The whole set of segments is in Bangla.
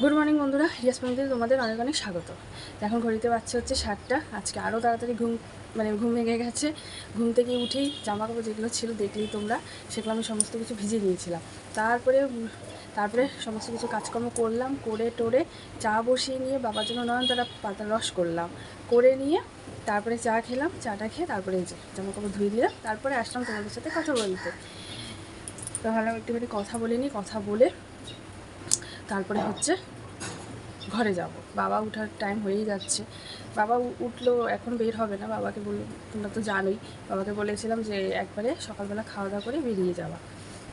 গুড মর্নিং বন্ধুরা। ইয়াসমিনতে তোমাদের অনেক অনেক স্বাগত। এখন ঘড়িতে বাচ্চা হচ্ছে সাতটা। আজকে আরও তাড়াতাড়ি ঘুম মানে ঘুম ভেঙে গেছে। ঘুম থেকে উঠেই জামা কাপড় যেগুলো ছিল দেখলেই তোমরা, সেগুলো আমি সমস্ত কিছু ভিজে দিয়েছিলাম তারপরে তারপরে সমস্ত কিছু কাজকর্ম করলাম, করে টোরে চা বসিয়ে নিয়ে বাবার জন্য নয়নতারা পাতার রস করলাম। করে নিয়ে তারপরে চা খেলাম, চাটা খেয়ে তারপরে যে জামা কাপড় ধুয়ে দিলাম তারপরে আসলাম তোমাদের সাথে কথা বলতে। তো ভাবলাম একটুখানি কথা বলে নিই, কথা বলে তারপরে হচ্ছে ঘরে যাব। বাবা উঠার টাইম হয়েই যাচ্ছে। বাবা উঠল, এখন বের হবে না। বাবাকে বল তোমরা তো জানোই। বাবাকে বলেছিলাম যে, একবারে সকালবেলা খাওয়া দাওয়া করে বেরিয়ে যাওয়া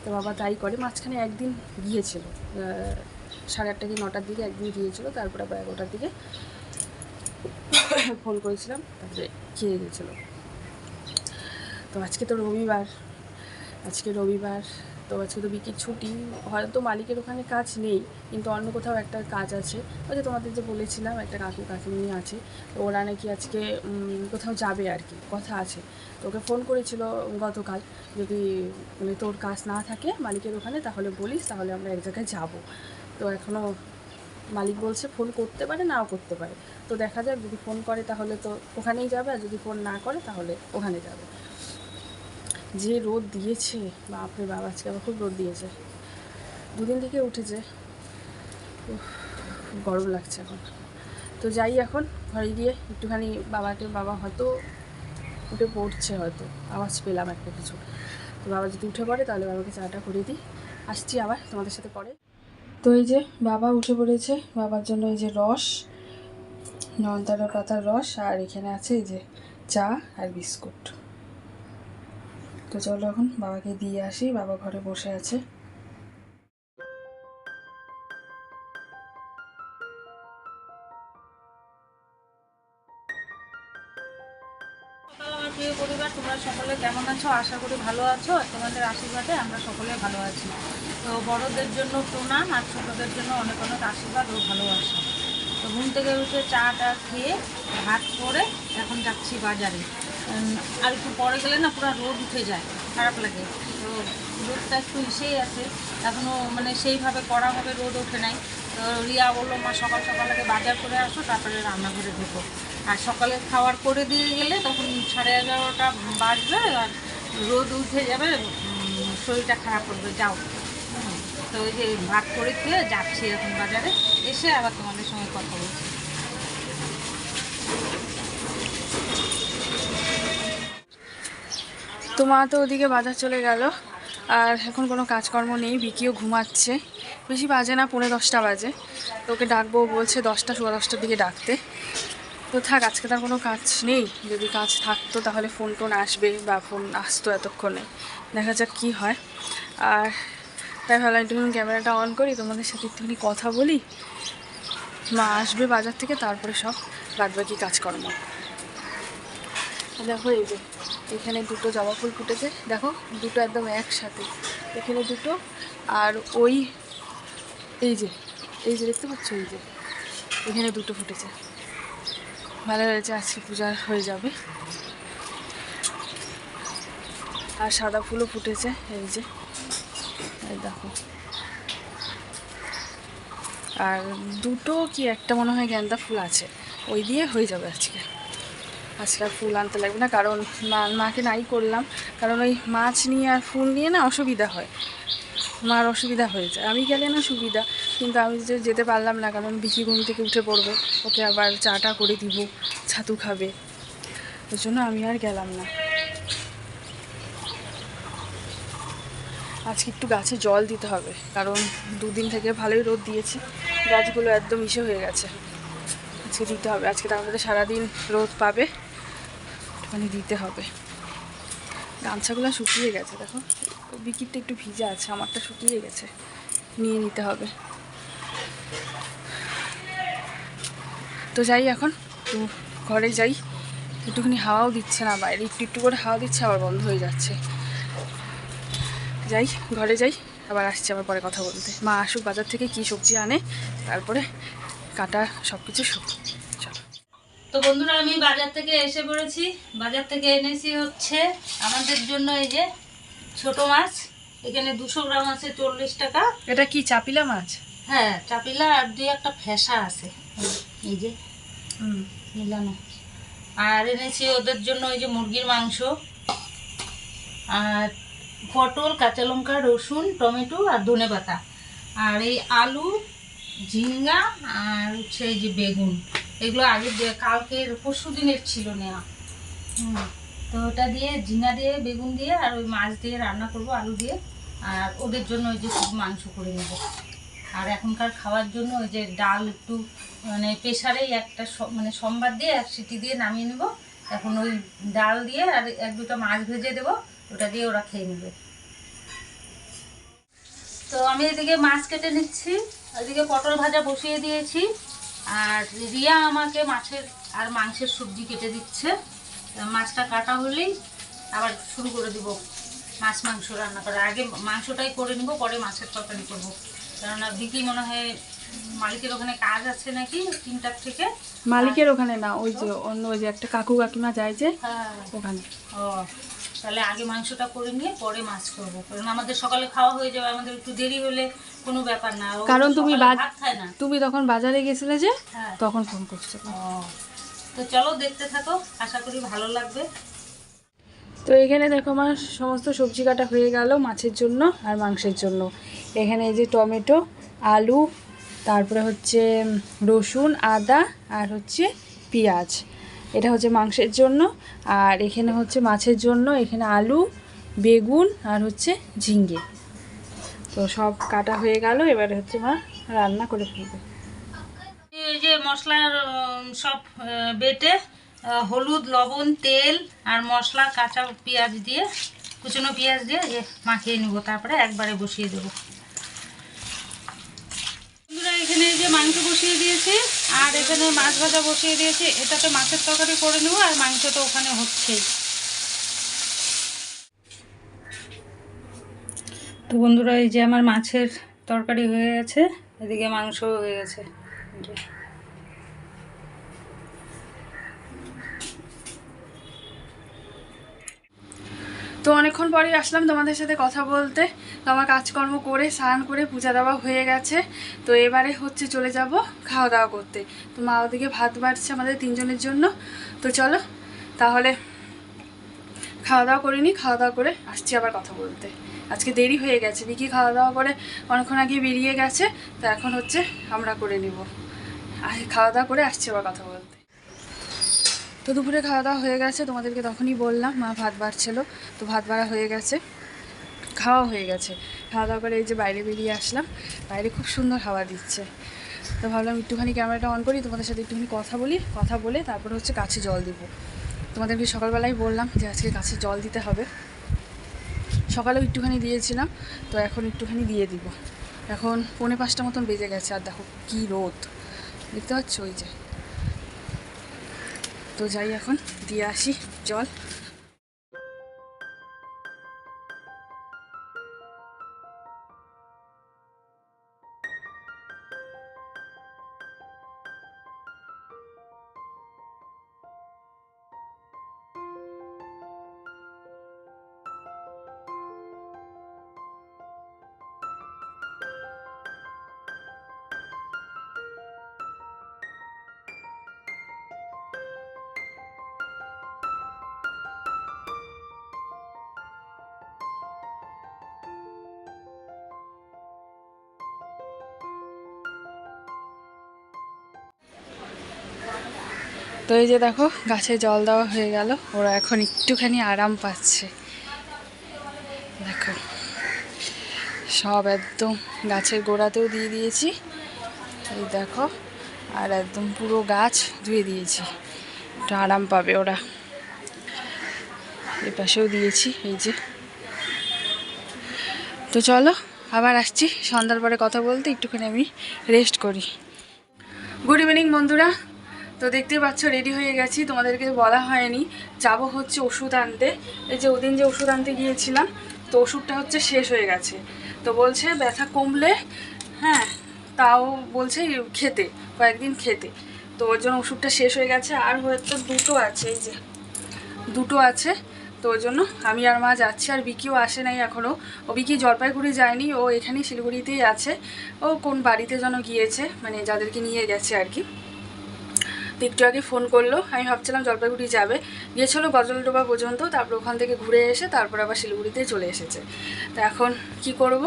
তো বাবা তাই করে। মাঝখানে একদিন গিয়েছিল। সাড়ে আটটা কি নটার দিকে একদিন গিয়েছিল। তারপরে আবার এগারোটার দিকে ফোন করেছিলাম। তারপরে খেয়ে গেছিল। তো আজকে তো রবিবার। আজকে রবিবার। তো আজকে তো বিকির ছুটি। হয়তো মালিকের ওখানে কাজ নেই, কিন্তু অন্য কোথাও একটা কাজ আছে। ওই যে তোমাদের যে বলেছিলাম, একটা কাকু কাকিমনি আছে। তো ওরা নাকি আজকে কোথাও যাবে আর কি, কথা আছে। তো ওকে ফোন করেছিল গতকাল, যদি মানে তোর কাজ না থাকে মালিকের ওখানে, তাহলে বলিস, তাহলে আমরা এক জায়গায় যাব। তো এখনও মালিক বলছে ফোন করতে পারে, নাও করতে পারে। তো দেখা যাক, যদি ফোন করে তাহলে তো ওখানেই যাবে, আর যদি ফোন না করে, তাহলে ওখানে যাবে। যে রোদ দিয়েছে, বাপরে বাবা আজকে আবার খুব রোদ দিয়েছে। দুদিন থেকে উঠেছে। গরম লাগছে এখন। তো যাই এখন, ঘরে গিয়ে একটুখানি বাবাকে, বাবা হয়তো উঠে পড়ছে হয়তো, আওয়াজ পেলাম একটা কিছু। তো বাবা যদি উঠে পড়ে, তাহলে বাবাকে চাটা করে দিই। আসছি আবার তোমাদের সাথে পরে। তো এই যে বাবা উঠে পড়েছে, বাবার জন্য এই যে রস নয়নতারা পাতার রস, আর এখানে আছে এই যে চা আর বিস্কুট। তো চলো এখন বাবাকে দিয়ে আসি, বাবা ঘরে বসে আছে। তোমরা সকলে কেমন আছো? আশা করি ভালো আছো তোমাদের আশীর্বাদে আমরা সকলে ভালো আছি। তো বড়দের জন্য প্রণাম আর ছোটদের জন্য অনেক অনেক আশীর্বাদ ও ভালোবাসা। তো ঘুম থেকে উঠে চা টা খেয়ে ভাত করে এখন যাচ্ছি বাজারে। আর একটু পরে গেলে না পুরো রোদ উঠে যায়, খারাপ লাগে। তো রোদটা একটু এসেই আছে। এখনও মানে সেইভাবে কড়াভাবে রোদ ওঠে নাই। তো রিয়া বলল, মা, সকাল সকাল আগে বাজার করে আসো, তারপরে রান্নাঘরে ঢুকো। আর সকালে খাওয়ার করে দিয়ে গেলে তখন সাড়ে এগারোটা বাজবে আর রোদ উঠে যাবে শরীরটা খারাপ করবে, যাও। তো ওই যে ভাত করে খেয়ে যাচ্ছি এখন বাজারে। এসে আবার তোমাদের সঙ্গে কথা বলছি। তো মা তো ওদিকে বাজার চলে গেল। আর এখন কোনো কাজকর্ম নেই, বিকিও ঘুমাচ্ছে। বেশি বাজে না, পৌনে দশটা বাজে। তো ওকে ডাকবো বলছে দশটা, সোয়া দশটার দিকে ডাকতে। তো থাক, আজকে তার কোনো কাজ নেই। যদি কাজ থাকতো তাহলে ফোন টোন আসবে বা ফোন আসতো এতক্ষণে। দেখা যাক কী হয়। আর তাই ভাবলাম একটুখানি ক্যামেরাটা অন করি, তোমাদের সাথে একটুখানি কথা বলি। মা আসবে বাজার থেকে, তারপরে সব বাদবাকি কাজকর্ম। দেখো এই যে এখানে দুটো জবা ফুল ফুটেছে। দেখো, দুটো একদম একসাথে। এখানে দুটো, আর ওই, এই যে এই যে দেখতে পাচ্ছ? এই যে, এখানে দুটো ফুটেছে। ভালো হয়েছে, আজকে পূজা হয়ে যাবে। আর সাদা ফুলও ফুটেছে, এই যে। দেখো। আর দুটো কি একটা মনে হয় গেন্দা ফুল আছে? ওই দিয়ে হয়ে যাবে আজকে। আজকে ফুল আনতে লাগবে না, কারণ মাকে নাই করলাম। কারণ ওই মাছ নিয়ে আর ফুল নিয়ে না অসুবিধা হয়। মার অসুবিধা হয়ে যায়। আমি গেলে না সুবিধা, কিন্তু আমি যে যেতে পারলাম না, কারণ বিকি ঘুম থেকে উঠে পড়বে। ওকে আবার চাটা করে দিব, ছাতু খাবে। ওই জন্য আমি আর গেলাম না। আজকে একটু গাছে জল দিতে হবে, কারণ দুদিন থেকে ভালোই রোদ দিয়েছে। গাছগুলো একদম ইসে হয়ে গেছে। আজকে দিতে হবে। আজকে তার সারাদিন রোদ পাবে। একটুখানি দিতে হবে। গামছাগুলো শুকিয়ে গেছে, দেখো। বিকিরটা একটু ভিজা আছে, আমারটা শুকিয়ে গেছে। নিয়ে নিতে হবে। তো যাই এখন তো ঘরে যাই। একটুখানি হাওয়াও দিচ্ছে না বাইরে, একটু একটু করে হাওয়া দিচ্ছে, আবার বন্ধ হয়ে যাচ্ছে। যাই, ঘরে যাই, আবার আসছি আবার পরে কথা বলতে। মা আসুক, বাজার থেকে কি সবজি আনে, তারপরে কাটা সব কিছু তো বন্ধুরা আমি বাজার থেকে এসে পড়েছি। বাজার থেকে এনেছি হচ্ছে আমাদের জন্য এই যে ছোট মাছ। এখানে দুশো গ্রাম আছে চল্লিশ টাকা। এটা কি চাপিলা মাছ? হ্যাঁ চাপিলা আর দুই একটা ফেসা আছে। এই যে মিলানো। আর এনেছি ওদের জন্য ওই যে মুরগির মাংস। আর পটল কাঁচা লঙ্কা রসুন টমেটো আর ধনে পাতা। আর এই আলু ঝিঙ্গা আর হচ্ছে এই যে বেগুন। এগুলো আগে দে- কালকের পরশু দিনের ছিল নেওয়া তো ওটা দিয়ে ঝিঙ্গা দিয়ে, বেগুন দিয়ে আর ওই মাছ দিয়ে রান্না করব আলু দিয়ে। আর ওদের জন্য ওই যে মাংস করে নেব। আর এখনকার খাওয়ার জন্য ওই যে ডাল একটু মানে প্রেশারেই একটা মানে সোমবার দিয়ে এক সিটি দিয়ে নামিয়ে নেব। এখন ওই ডাল দিয়ে আর এক দুটো মাছ ভেজে দেবো, ওটা দিয়ে ওরা খেয়ে নেবে। তো আমি এদিকে মাছ কেটে নিচ্ছি ওইদিকে পটল ভাজা বসিয়ে দিয়েছি। আর রিয়া আমাকে মাছের আর মাংসের সবজি কেটে দিচ্ছে। মাছটা কাটা হলেই আবার শুরু করে দিব মাছ মাংস রান্না করা। আগে মাংসটাই করে নিব পরে মাছের তরকারি করব। কেননা দিদি মনে হয় মালিকের ওখানে কাজ আছে নাকি তিনটার থেকে? মালিকের ওখানে না ওই যে অন্য ওই যে একটা কাকু কাকিমা যায় যে হ্যাঁ। ওখানে। ও তাহলে আগে মাংসটা করে নিয়ে পরে মাছ করব। কারণ আমাদের সকালে খাওয়া হয়ে যাবে আমাদের একটু দেরি হলে কোনো ব্যাপার না কারণ তুমি তুমি তখন বাজারে গেছিলে যে হ্যাঁ। তখন ফোন করছ। তো চলো দেখতে থাকো আশা করি ভালো লাগবে। তো এখানে দেখো আমার সমস্ত সবজি কাটা হয়ে গেল মাছের জন্য আর মাংসের জন্য। এখানে এই যে টমেটো আলু তারপরে হচ্ছে রসুন আদা আর হচ্ছে পেঁয়াজ। এটা হচ্ছে মাংসের জন্য। আর এখানে হচ্ছে মাছের জন্য এখানে আলু বেগুন আর হচ্ছে ঝিঙ্গে তো সব কাটা হয়ে গেল, এবারে হচ্ছে মা রান্না করে ফেলবে। এই যে মশলার সব বেটে হলুদ, লবণ, তেল আর মশলা, কাঁচা পেঁয়াজ দিয়ে, কুচনো পেঁয়াজ দিয়ে যে মাখিয়ে নিব, তারপরে একবারে বসিয়ে দেবো। এখানে যে মাংস বসিয়ে দিয়েছি, আর এখানে মাছ ভাজা বসিয়ে দিয়েছি, এটাতে মাছের তরকারি করে নেব, আর মাংস তো ওখানে হচ্ছেই। তো বন্ধুরা, এই যে আমার মাছের তরকারি হয়ে গেছে, এদিকে মাংস হয়ে গেছে। তো অনেকক্ষণ পরেই আসলাম তোমাদের সাথে কথা বলতে। তো আমার কাজকর্ম করে, স্নান করে, পূজা দেওয়া হয়ে গেছে। তো এবারে হচ্ছে চলে যাব খাওয়া দাওয়া করতে। তো মা ওদিকে ভাত বাড়ছে আমাদের তিনজনের জন্য। তো চলো, তাহলে খাওয়া দাওয়া করিনি খাওয়া দাওয়া করে আসছি আবার কথা বলতে। আজকে দেরি হয়ে গেছে। বিকি খাওয়া দাওয়া করে অনেকক্ষণ আগে বেরিয়ে গেছে, তো এখন হচ্ছে আমরা করে নিব। আর খাওয়া দাওয়া করে আসছে আবার কথা বলতে। তো দুপুরে খাওয়া দাওয়া হয়ে গেছে, তোমাদেরকে তখনই বললাম, মা ভাত বাড়ছিল, তো ভাত বাড়া হয়ে গেছে, খাওয়া হয়ে গেছে। খাওয়া দাওয়া করে এই যে বাইরে বেরিয়ে আসলাম, বাইরে খুব সুন্দর হাওয়া দিচ্ছে। তো ভাবলাম একটুখানি ক্যামেরাটা অন করি, তোমাদের সাথে একটুখানি কথা বলি, কথা বলে তারপর হচ্ছে গাছে জল দিব। তোমাদেরকে সকালবেলায় বললাম যে আজকে গাছে জল দিতে হবে। সকালেও একটুখানি দিয়েছিলাম, তো এখন একটুখানি দিয়ে দিব। এখন পৌনে পাঁচটা মতন বেজে গেছে, আর দেখো কী রোদ। দেখতে পাচ্ছ? ওই যে। তো যাই, এখন দিয়ে আসি জল তো এই যে দেখো, গাছে জল দেওয়া হয়ে গেল। ওরা এখন একটুখানি আরাম পাচ্ছে। দেখো, সব একদম গাছের গোড়াতেও দিয়ে দিয়েছি। এই দেখো, আর একদম পুরো গাছ ধুয়ে দিয়েছি। একটু আরাম পাবে ওরা। এ পাশেও দিয়েছি, এই যে। তো চলো, আবার আসছি। সন্ধ্যার পরে কথা বলতে একটুখানি আমি রেস্ট করি। গুড ইভিনিং বন্ধুরা। তো দেখতেই পাচ্ছ রেডি হয়ে গেছি। তোমাদেরকে বলা হয়নি, যাব হচ্ছে ওষুধ আনতে। এই যে ওদিন যে ওষুধ আনতে গিয়েছিলাম, তো ওষুধটা হচ্ছে শেষ হয়ে গেছে। তো বলছে, ব্যথা কমলে হ্যাঁ তাও বলছে খেতে, কয়েকদিন খেতে। তো ওর জন্য ওষুধটা শেষ হয়ে গেছে। আর হয়তো দুটো আছে, এই যে দুটো আছে। তো ওই জন্য আমি আর মা যাচ্ছি, আর বিকিও আসে নাই এখনও ও বিকি জলপাইগুড়ি যায়নি, ও এখানেই শিলিগুড়িতেই আছে। ও কোন বাড়িতে যেন গিয়েছে মানে যাদেরকে নিয়ে গেছে আর কি। তো আগে ফোন করল। আমি ভাবছিলাম জলপাইগুড়ি যাবে। গিয়েছিল গজলডোবা পর্যন্ত, তারপর ওখান থেকে ঘুরে এসে তারপর আবার শিলিগুড়িতে চলে এসেছে। তো এখন কি করব?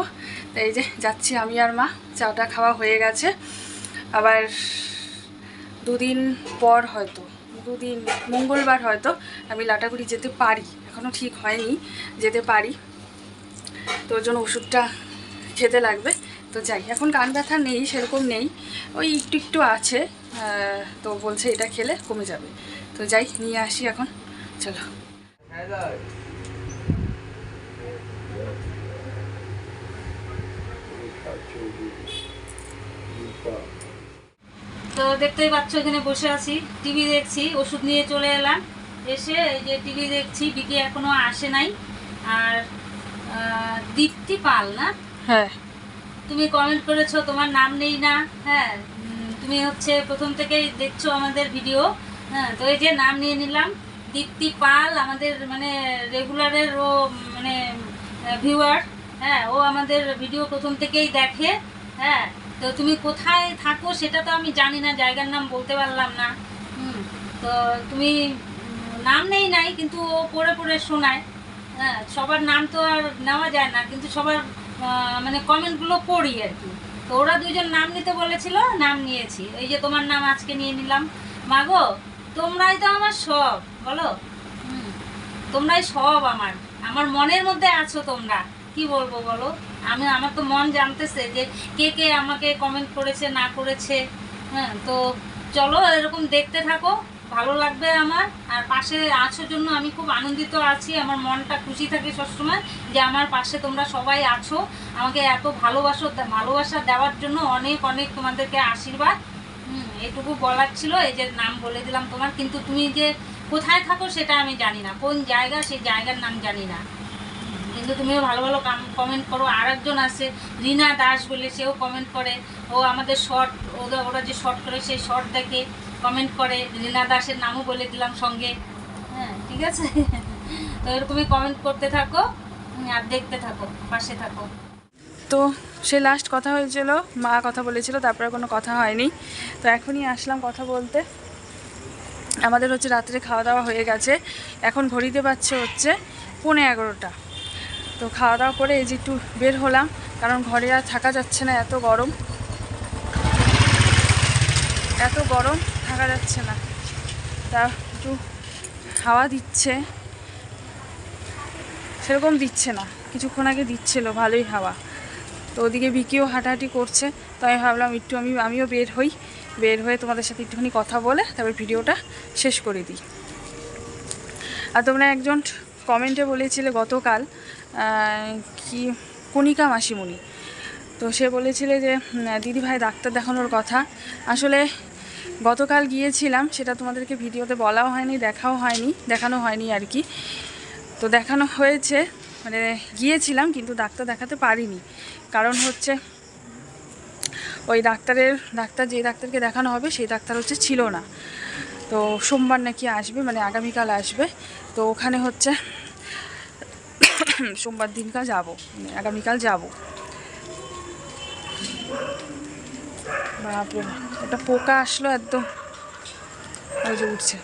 তো এই যে যাচ্ছি আমি আর মা, চাটা খাওয়া হয়ে গেছে। আবার দুদিন পর হয়তো, দুদিন, মঙ্গলবার হয়তো আমি লাটাগুড়ি যেতে পারি। এখনও ঠিক হয়নি, যেতে পারি। তো ওর জন্য ওষুধটা খেতে লাগবে। তো যাই এখন কান ব্যথা নেই সেরকম নেই। ওই একটু একটু আছে তো বলছে এটা খেলে কমে যাবে। তো যাই নিয়ে আসি এখন। চলো। তো দেখতেই পাচ্ছ এখানে বসে আছি টিভি দেখছি ওষুধ নিয়ে চলে এলাম। এসে এই যে টিভি দেখছি বিকি এখনও আসে নাই। আর দীপ্তি পাল না? হ্যাঁ। তুমি কমেন্ট করেছ, তোমার নাম নেই না হ্যাঁ? তুমি হচ্ছে প্রথম থেকেই দেখছ আমাদের ভিডিও হ্যাঁ? তো এই যে নাম নিয়ে নিলাম, দীপ্তি পাল আমাদের মানে রেগুলারের ও মানে ভিউয়ার হ্যাঁ? ও আমাদের ভিডিও প্রথম থেকেই দেখে হ্যাঁ? তো তুমি কোথায় থাকো সেটা তো আমি জানি না, জায়গার নাম বলতে পারলাম না। তো তুমি নাম নেই নাই, কিন্তু ও পড়ে পড়ে শোনায় হ্যাঁ? সবার নাম তো আর নেওয়া যায় না, কিন্তু সবার মানে কমেন্টগুলো পড়ি আর কি। তো ওরা দুজন নাম নিতে বলেছিল, নাম নিয়েছি। এই যে তোমার নাম আজকে নিয়ে নিলাম। মাগো, তোমরাই তো আমার সব, বলো? তোমরাই সব আমার। আমার মনের মধ্যে আছো তোমরা। কি বলব বলো? আমি, আমার তো মন জানতেছে যে কে কে আমাকে কমেন্ট করেছে, না করেছে। হ্যাঁ তো চলো এরকম দেখতে থাকো। ভালো লাগবে আমার। আর পাশে আছো জন্য আমি খুব আনন্দিত আছি। আমার মনটা খুশি থাকে সবসময় যে আমার পাশে তোমরা সবাই আছো। আমাকে এত ভালোবাসো ভালোবাসা দেওয়ার জন্য অনেক অনেক তোমাদেরকে আশীর্বাদ। হুম, এটুকু বলার ছিল, এই যে নাম বলে দিলাম তোমার। কিন্তু তুমি যে কোথায় থাকো সেটা আমি জানি না। কোন জায়গা সেই জায়গার নাম জানি না। কিন্তু তুমিও ভালো ভালো কমেন্ট করো। আর একজন আছে, রিনা দাস বলে, সেও কমেন্ট করে। ও আমাদের শর্ট ওরা ওরা যে শর্ট করে, সেই শর্ট দেখে কমেন্ট করে রিনা দাসের নামও বলে দিলাম সঙ্গে। হ্যাঁ ঠিক আছে? তো এরকমই কমেন্ট করতে থাকো আর দেখতে থাকো, পাশে থাকো। তো সে লাস্ট কথা হয়েছিল, মা কথা বলেছিল, তারপরে কোনো কথা হয়নি। তো এখনই আসলাম কথা বলতে। আমাদের হচ্ছে রাত্রে খাওয়া দাওয়া হয়ে গেছে। এখন ঘড়িতে পাচ্ছে হচ্ছে পৌনে এগারোটা। তো খাওয়া দাওয়া করে এই যে একটু বের হলাম, কারণ ঘরে আর থাকা যাচ্ছে না, এত গরম। এত গরম। থাকা যাচ্ছে না। তা একটু হাওয়া দিচ্ছে। সেরকম দিচ্ছে না। কিছুক্ষণ আগে দিচ্ছিল, ভালোই হাওয়া। তো ওদিকে বিকিও হাঁটাহাঁটি করছে। তো আমি ভাবলাম একটু আমি, আমিও বের হই। বের হয়ে তোমাদের সাথে একটুখানি কথা বলে তারপর ভিডিওটা শেষ করে দিই। আর তোমরা একজন কমেন্টে বলেছিলে গতকাল কি, কণিকা মাসিমণি। তো সে বলেছিলে যে দিদি ভাই ডাক্তার দেখানোর কথা। আসলে গতকাল গিয়েছিলাম, সেটা তোমাদেরকে ভিডিওতে বলাও হয়নি, দেখাও হয়নি, দেখানো হয়নি আর কি। তো দেখানো হয়েছে মানে গিয়েছিলাম কিন্তু ডাক্তার দেখাতে পারিনি। কারণ হচ্ছে, ওই ডাক্তারের, ডাক্তার যে ডাক্তারকে দেখানো হবে, সেই ডাক্তার হচ্ছে ছিল না। তো সোমবার নাকি আসবে মানে আগামীকাল আসবে। তো ওখানে হচ্ছে, সোমবার দিনকাল যাব মানে আগামীকাল যাব। বাপরে, একটা পোকা আসলো একদম। ওই যে উঠছে।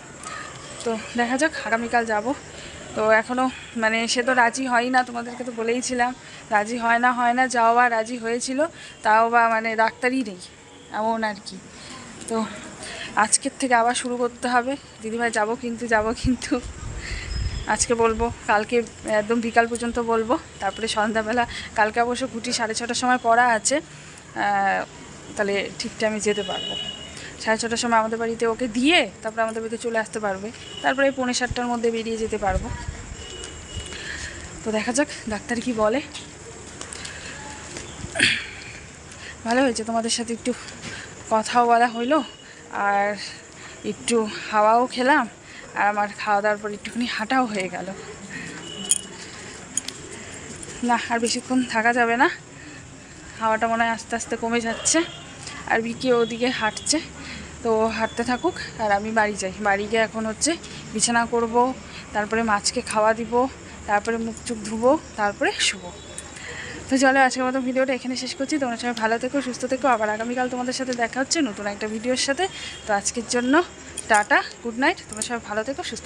তো দেখা যাক, আগামীকাল যাব। তো এখনও মানে সে তো রাজি হয় না, তোমাদেরকে তো বলেইছিলাম। রাজি হয় না হয় না, যাও বা রাজি হয়েছিল, তাও বা মানে ডাক্তারই নেই, এমন আর কি। তো আজকের থেকে আবার শুরু করতে হবে। দিদিভাই, যাব কিন্তু যাব কিন্তু। আজকে বলব, কালকে একদম বিকাল পর্যন্ত বলব। তারপরে সন্ধ্যাবেলা, কালকে অবশ্য ঘুটি সাড়ে ছটার সময় পড়া আছে। তাহলে ঠিক টাইমে যেতে পারব। সাড়ে ছটার সময় আমাদের বাড়িতে ওকে দিয়ে তারপরে আমাদের বাড়িতে চলে আসতে পারবে। তারপরে পৌনে সাতটার মধ্যে বেরিয়ে যেতে পারব। তো দেখা যাক ডাক্তার কি বলে। ভালো হয়েছে, তোমাদের সাথে একটু কথাও বলা হইল, আর একটু হাওয়াও খেলাম, আর আমার খাওয়া দাওয়ার পর একটুখানি হাঁটাও হয়ে গেল। না, আর বেশিক্ষণ থাকা যাবে না। হাওয়াটা মনে হয় আস্তে আস্তে কমে যাচ্ছে আর বিকি ওদিকে হাঁটছে। তো হাঁটতে থাকুক আর আমি বাড়ি যাই। বাড়ি গিয়ে এখন হচ্ছে বিছানা করব, তারপরে মাছকে খাওয়া দিব, তারপরে মুখ চুখ ধুবো, তারপরে শুবো। তো চলো আজকের মতো ভিডিওটা এখানে শেষ করছি। তোমরা সবাই ভালো থেকো, সুস্থ থেকো। আবার আগামীকাল তোমাদের সাথে দেখা হচ্ছে নতুন একটা ভিডিওর সাথে। তো আজকের জন্য টাটা, গুড নাইট। তোমরা সবাই ভালো থেকো, সুস্থ